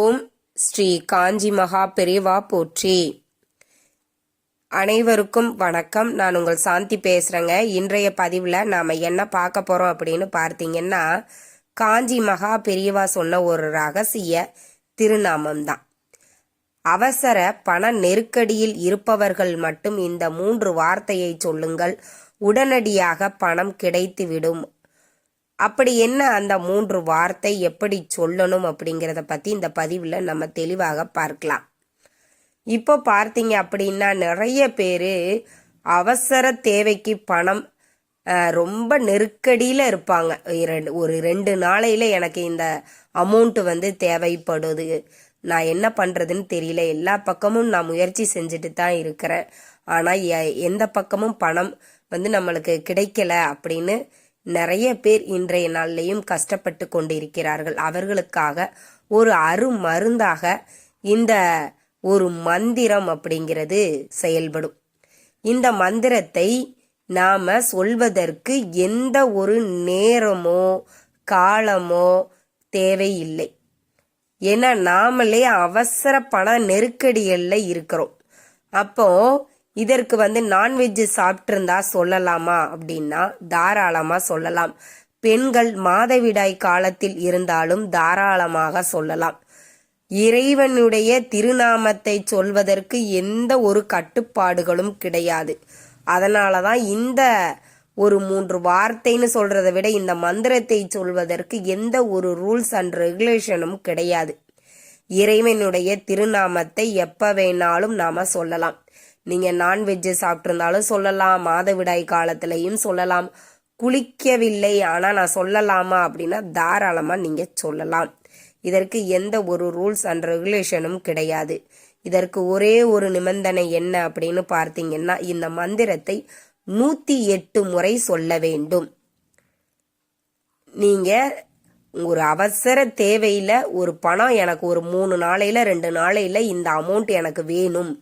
ஓம் ஸ்ரீ காஞ்சி மகா பெரியவா போற்றி. அனைவருக்கும் வணக்கம். நான் உங்கள் சாந்தி பேசுகிறேங்க இன்றைய பதிவில் நாம் என்ன பார்க்க போகிறோம் அப்படின்னு பார்த்தீங்கன்னா காஞ்சி மகா பெரியவா சொன்ன ஒரு ரகசிய திருநாமம் தான் அவசர பண நெருக்கடியில் இருப்பவர்கள் மட்டும் இந்த மூன்று வார்த்தையை சொல்லுங்கள். உடனடியாக பணம் கிடைத்துவிடும். அப்படி என்ன அந்த மூன்று வார்த்தை எப்படி சொல்லணும் அப்படிங்கிறத பற்றி இந்த பதிவில் நம்ம தெளிவாக பார்க்கலாம். இப்போ பார்த்தீங்க அப்படின்னா நிறைய பேர் அவசர தேவைக்கு பணம் ரொம்ப நெருக்கடியில் இருப்பாங்க. இரண்டு ஒரு ரெண்டு நாளையில் எனக்கு இந்த அமௌண்ட்டு வந்து தேவைப்படுது. நான் என்ன பண்ணுறதுன்னு தெரியல. எல்லா பக்கமும் நான் முயற்சி செஞ்சுட்டு தான் இருக்கிறேன். ஆனால் எந்த பக்கமும் பணம் வந்து நம்மளுக்கு கிடைக்கல அப்படின்னு நிறைய பேர் இன்றைய நாள்லையும் கஷ்டப்பட்டு கொண்டிருக்கிறார்கள். அவர்களுக்காக ஒரு அருமருந்தாக இந்த ஒரு மந்திரம் அப்படிங்கிறது செயல்படும். இந்த மந்திரத்தை நாம சொல்வதற்கு எந்த ஒரு நேரமோ காலமோ தேவையில்லை. ஏன்னா நாமளே அவசர பண நெருக்கடிகளில் இருக்கிறோம். அப்போ இதற்கு வந்து நான்வெஜ் சாப்பிட்டிருந்தா சொல்லலாமா அப்படின்னா தாராளமா சொல்லலாம். பெண்கள் மாதவிடாய் காலத்தில் இருந்தாலும் தாராளமாக சொல்லலாம். இறைவனுடைய திருநாமத்தை சொல்வதற்கு எந்த ஒரு கட்டுப்பாடுகளும் கிடையாது. அதனால தான் இந்த ஒரு மூன்று வார்த்தைன்னு சொல்கிறத விட இந்த மந்திரத்தை சொல்வதற்கு எந்த ஒரு ரூல்ஸ் அண்ட் ரெகுலேஷனும் கிடையாது. இறைவனுடைய திருநாமத்தை எப்ப வேணாலும் நாம சொல்லலாம். நீங்கள் நான்வெஜ்ஜு சாப்பிட்ருந்தாலும் சொல்லலாம். மாதவிடாய் காலத்திலையும் சொல்லலாம். குளிக்கவில்லை ஆனால் நான் சொல்லலாமா அப்படின்னா தாராளமாக நீங்கள் சொல்லலாம். இதற்கு எந்த ஒரு ரூல்ஸ் அண்ட் ரெகுலேஷனும் கிடையாது. இதற்கு ஒரே ஒரு நிபந்தனை என்ன அப்படின்னு பார்த்தீங்கன்னா இந்த மந்திரத்தை நூற்றி எட்டு முறை சொல்ல வேண்டும். நீங்கள் ஒரு அவசர தேவையில் ஒரு பணம் எனக்கு ஒரு மூணு நாளையில் ரெண்டு நாளையில் இந்த அமௌண்ட் எனக்கு வேணும்.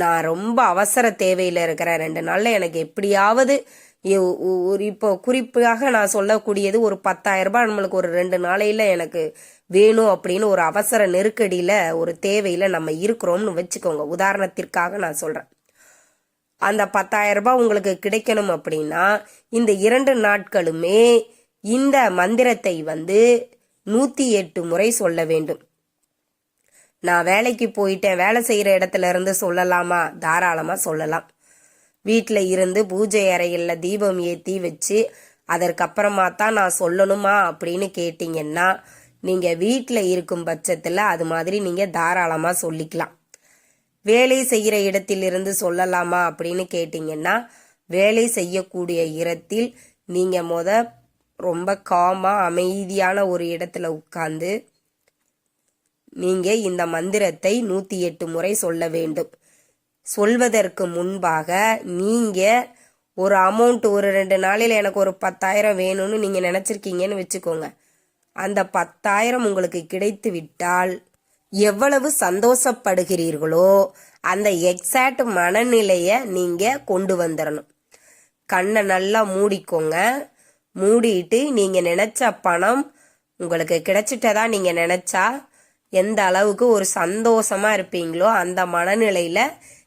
நான் ரொம்ப அவசர தேவையில் இருக்கிறேன். ரெண்டு நாளில் எனக்கு எப்படியாவது ஒரு இப்போ குறிப்பாக நான் சொல்லக்கூடியது ஒரு பத்தாயிரம் ரூபாய் நம்மளுக்கு ஒரு ரெண்டு நாளையில் எனக்கு வேணும் அப்படின்னு ஒரு அவசர நெருக்கடியில் ஒரு தேவையில் நம்ம இருக்கிறோம்னு வச்சுக்கோங்க. உதாரணத்திற்காக நான் சொல்கிறேன் அந்த பத்தாயிரம் ரூபாய் உங்களுக்கு கிடைக்கணும் அப்படின்னா இந்த இரண்டு நாட்களுமே இந்த மந்திரத்தை வந்து நூற்றி எட்டு முறை சொல்ல வேண்டும். நான் வேலைக்கு போயிட்டேன் வேலை செய்யற இடத்துல இருந்து சொல்லலாமா? தாராளமா சொல்லலாம். வீட்டில் இருந்து பூஜை அறையில் தீபம் ஏற்றி வச்சு அதற்கப்புறமா தான் நான் சொல்லணுமா அப்படின்னு கேட்டிங்கன்னா நீங்கள் வீட்டில் இருக்கும் பட்சத்தில் அது மாதிரி நீங்கள் தாராளமாக சொல்லிக்கலாம். வேலை செய்கிற இடத்திலிருந்து சொல்லலாமா அப்படின்னு கேட்டிங்கன்னா வேலை செய்யக்கூடிய இடத்தில் நீங்கள் மொத ரொம்ப காமாக அமைதியான ஒரு இடத்துல உட்காந்து நீங்க இந்த மந்திரத்தை நூத்தி எட்டு முறை சொல்ல வேண்டும். சொல்வதற்கு முன்பாக நீங்க ஒரு அமௌண்ட் ஒரு ரெண்டு நாளில் எனக்கு ஒரு பத்தாயிரம் வேணும்னு நீங்க நினைச்சிருக்கீங்கன்னு வச்சுக்கோங்க. அந்த பத்தாயிரம் உங்களுக்கு கிடைத்து விட்டால் எவ்வளவு சந்தோஷப்படுகிறீர்களோ அந்த எக்ஸாக்ட் மனநிலைய நீங்க கொண்டு வந்துடணும் கண்ணை நல்லா மூடிக்கோங்க. மூடிட்டு நீங்க நினைச்ச பணம் உங்களுக்கு கிடைச்சிட்டதா நீங்க நினைச்சா எந்த அளவுக்கு ஒரு சந்தோஷமா இருப்பீங்களோ அந்த மனநிலையில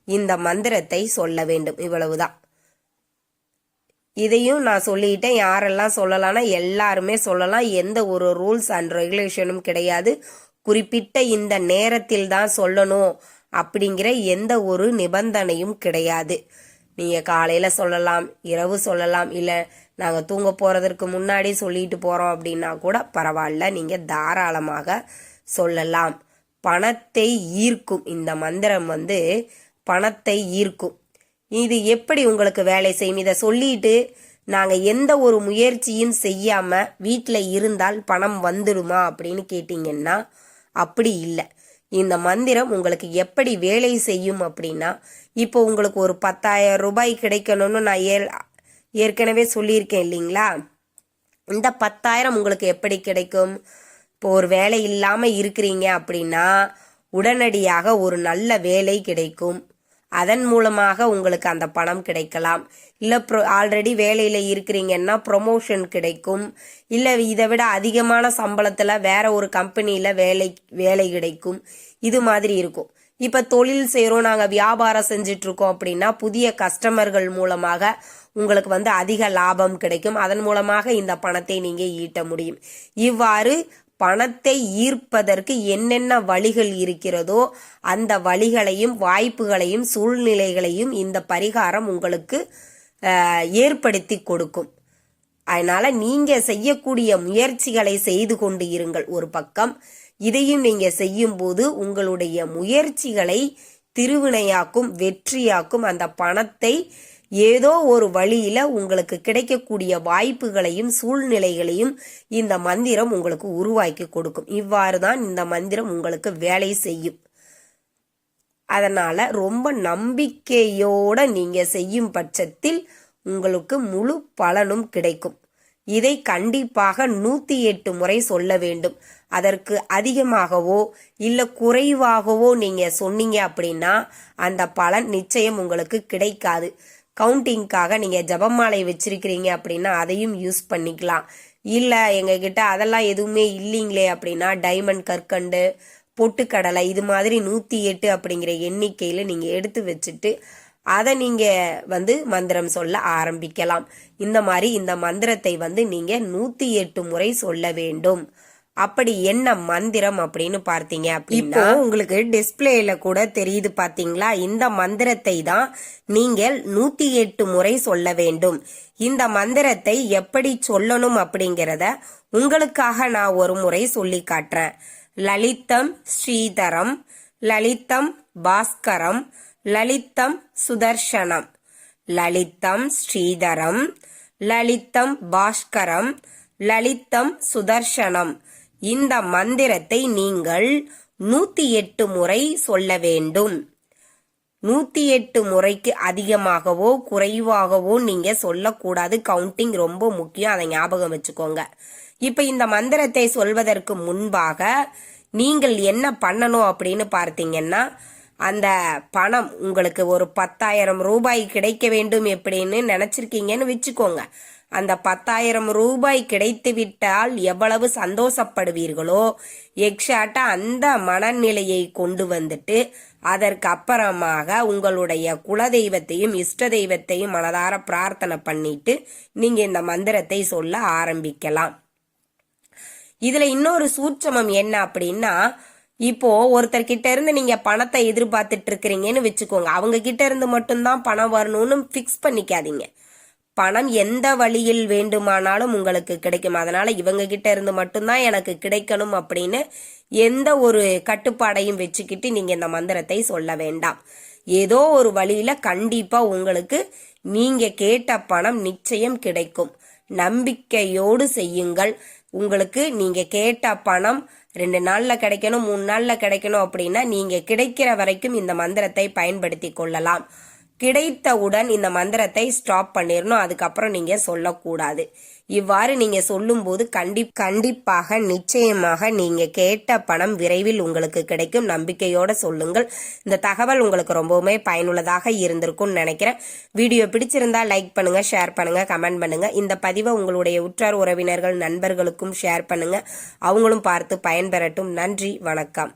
இந்த மந்திரத்தை சொல்ல வேண்டும். இவ்வளவுதான். இதையும் நான் சொல்லிட்டேன். யாரெல்லாம் சொல்லலாம்னா எல்லாருமே சொல்லலாம். எந்த ஒரு ரூல்ஸ் அண்ட் ரெகுலேஷனும் கிடையாது. குறிப்பிட்ட இந்த நேரத்தில் தான் சொல்லணும் அப்படிங்கிற எந்த ஒரு நிபந்தனையும் கிடையாது. நீங்க காலையில சொல்லலாம் இரவு சொல்லலாம் இல்ல நாங்க தூங்க போறதற்கு முன்னாடி சொல்லிட்டு போறோம் அப்படின்னா கூட பரவாயில்ல. நீங்க தாராளமாக சொல்லலாம். பணத்தை ஈர்க்கும். இந்த மந்திரம் வந்து பணத்தை ஈர்க்கும். இது எப்படி உங்களுக்கு வேலை செய்யும்? இதை சொல்லிட்டு நாங்கள் எந்த ஒரு முயற்சியும் செய்யாம வீட்டில் இருந்தால் பணம் வந்துடுமா அப்படின்னு கேட்டிங்கன்னா அப்படி இல்லை. இந்த மந்திரம் உங்களுக்கு எப்படி வேலை செய்யும் அப்படின்னா இப்போ உங்களுக்கு ஒரு பத்தாயிரம் ரூபாய் கிடைக்கணும்னு நான் ஏ- ஏற்கனவே சொல்லியிருக்கேன் இல்லைங்களா? இந்த பத்தாயிரம் உங்களுக்கு எப்படி கிடைக்கும்? இப்போ ஒரு வேலை இல்லாமல் இருக்கிறீங்க அப்படின்னா உடனடியாக ஒரு நல்ல வேலை கிடைக்கும். அதன் மூலமாக உங்களுக்கு அந்த பணம் கிடைக்கலாம். இல்லை ப்ரொ ஆல்ரெடி வேலையில் இருக்கிறீங்கன்னா ப்ரொமோஷன் கிடைக்கும். இல்லை இதை விட அதிகமான சம்பளத்தில் வேற ஒரு கம்பெனியில் வேலை வேலை கிடைக்கும். இது மாதிரி இருக்கும். இப்போ தொழில் செய்கிறோம் நாங்கள் வியாபாரம் செஞ்சிட்ருக்கோம் அப்படின்னா புதிய கஸ்டமர்கள் மூலமாக உங்களுக்கு வந்து அதிக லாபம் கிடைக்கும். அதன் மூலமாக இந்த பணத்தை நீங்கள் ஈட்ட முடியும். இவ்வாறு பணத்தை ஈர்ப்பதற்கு என்னென்ன வழிகள் இருக்கிறதோ அந்த வழிகளையும் வாய்ப்புகளையும் சூழ்நிலைகளையும் இந்த பரிகாரம் உங்களுக்கு ஏற்படுத்தி கொடுக்கும். அதனால நீங்க செய்யக்கூடிய முயற்சிகளை செய்து கொண்டு இருங்கள் ஒரு பக்கம். இதையும் நீங்க செய்யும் போது உங்களுடைய முயற்சிகளை திருவினையாக்கும் வெற்றியாக்கும் அந்த பணத்தை ஏதோ ஒரு வழியில உங்களுக்கு கிடைக்கக்கூடிய வாய்ப்புகளையும் சூழ்நிலைகளையும் இந்த மந்திரம் உங்களுக்கு உருவாக்கி கொடுக்கும். இவ்வாறு தான் இந்த மந்திரம் உங்களுக்கு வேலை செய்யும். அதனால ரொம்ப நம்பிக்கையோட நீங்க செய்யும் பட்சத்தில் உங்களுக்கு முழு பலனும் கிடைக்கும். இதை கண்டிப்பாக நூத்தி எட்டு முறை சொல்ல வேண்டும். அதற்கு அதிகமாகவோ இல்ல குறைவாகவோ நீங்க சொன்னீங்க அப்படின்னா அந்த பலன் நிச்சயம் உங்களுக்கு கிடைக்காது. கவுண்டிங்க்காக நீங்கள் ஜபமாலை வச்சிருக்கிறீங்க அப்படின்னா அதையும் யூஸ் பண்ணிக்கலாம். இல்லை எங்ககிட்ட அதெல்லாம் எதுவுமே இல்லைங்களே அப்படின்னா டைமண்ட் கற்கண்டு பொட்டுக்கடலை இது மாதிரி நூற்றி எட்டு அப்படிங்கிற எண்ணிக்கையில் நீங்கள் எடுத்து வச்சுட்டு அதை நீங்கள் வந்து மந்திரம் சொல்ல ஆரம்பிக்கலாம். இந்த மாதிரி இந்த மந்திரத்தை வந்து நீங்கள் நூற்றி எட்டு முறை சொல்ல வேண்டும். அப்படி என்ன மந்திரம் அப்படின்னு பார்த்தீங்க அப்படின்னா உங்களுக்கு டிஸ்பிளேல கூட தெரியுது பாத்தீங்களா இந்த மந்திரத்தை தான் நீங்கள் நூத்தி எட்டு முறை சொல்ல வேண்டும். இந்த மந்திரத்தை எப்படி சொல்லணும் அப்படிங்கிறத உங்களுக்காக நான் ஒரு முறை சொல்லி காட்டுறேன். லலிதம் ஸ்ரீதரம் லலிதம் பாஸ்கரம் லலிதம் சுதர்சனம் லலிதம் ஸ்ரீதரம் லலிதம் பாஸ்கரம் லலிதம் சுதர்சனம் இந்த மந்திரத்தை நீங்கள் நூத்தி எட்டு முறை சொல்ல வேண்டும். நூத்தி எட்டு முறைக்கு அதிகமாகவோ குறைவாகவோ நீங்க சொல்லக்கூடாது. கவுண்டிங் ரொம்ப முக்கியம். அதை ஞாபகம் வச்சுக்கோங்க. இப்ப இந்த மந்திரத்தை சொல்வதற்கு முன்பாக நீங்கள் என்ன பண்ணணும் அப்படின்னு பார்த்தீங்கன்னா அந்த பணம் உங்களுக்கு ஒரு பத்தாயிரம் ரூபாய் கிடைக்க வேண்டும் எப்படின்னு நினைச்சிருக்கீங்கன்னு வச்சுக்கோங்க. அந்த பத்தாயிரம் ரூபாய் கிடைத்து விட்டால் எவ்வளவு சந்தோஷப்படுவீர்களோ? எக்ஸாக்டா அந்த மனநிலையை கொண்டு வந்துட்டு அதற்கு அப்புறமாக உங்களுடைய குலதெய்வத்தையும் இஷ்ட தெய்வத்தையும் மனதார பிரார்த்தனை பண்ணிட்டு நீங்க இந்த மந்திரத்தை சொல்ல ஆரம்பிக்கலாம். இதுல இன்னொரு சூட்சமம் என்ன அப்படின்னா இப்போ ஒருத்தர் கிட்ட இருந்து நீங்க பணத்தை எதிர்பார்த்துட்டு இருக்கிறீங்கன்னு வச்சுக்கோங்க. அவங்க கிட்ட இருந்து மட்டும்தான் பணம் வரணும்னு ஃபிக்ஸ் பண்ணிக்காதீங்க. பணம் எந்த வழியில் வேண்டுமானாலும் உங்களுக்கு கிடைக்கும்? அதனால இவங்க கிட்ட இருந்து மட்டும்தான் எனக்கு கிடைக்கணும் அப்படின்னு எந்த ஒரு கட்டுப்பாடையும் வச்சுக்கிட்டு நீங்க இந்த மந்திரத்தை சொல்ல வேண்டாம். ஏதோ ஒரு வழியில கண்டிப்பா உங்களுக்கு நீங்க கேட்ட பணம் நிச்சயம் கிடைக்கும். நம்பிக்கையோடு செய்யுங்கள். உங்களுக்கு நீங்க கேட்ட பணம் ரெண்டு நாள்ல கிடைக்கணும் மூணு நாள்ல கிடைக்கணும் அப்படின்னா நீங்க கிடைக்கிற வரைக்கும் இந்த மந்திரத்தை பயன்படுத்தி கொள்ளலாம். கிடைத்தவுடன் இந்த மந்திரத்தை ஸ்டாப் பண்ணிடணும் அதுக்கப்புறம் நீங்க சொல்லக்கூடாது. இவ்வாறு நீங்க சொல்லும்போது கண்டி கண்டிப்பாக நிச்சயமாக நீங்க கேட்ட பணம் விரைவில் உங்களுக்கு கிடைக்கும். நம்பிக்கையோட சொல்லுங்கள். இந்த தகவல் உங்களுக்கு ரொம்பவுமே பயனுள்ளதாக இருந்திருக்கும்னு நினைக்கிறேன். வீடியோ பிடிச்சிருந்தா லைக் பண்ணுங்க ஷேர் பண்ணுங்க கமெண்ட் பண்ணுங்க. இந்த பதிவை உங்களுடைய உற்றார் உறவினர்கள் நண்பர்களுக்கும் ஷேர் பண்ணுங்க. அவங்களும் பார்த்து பயன்பெறட்டும். நன்றி வணக்கம்.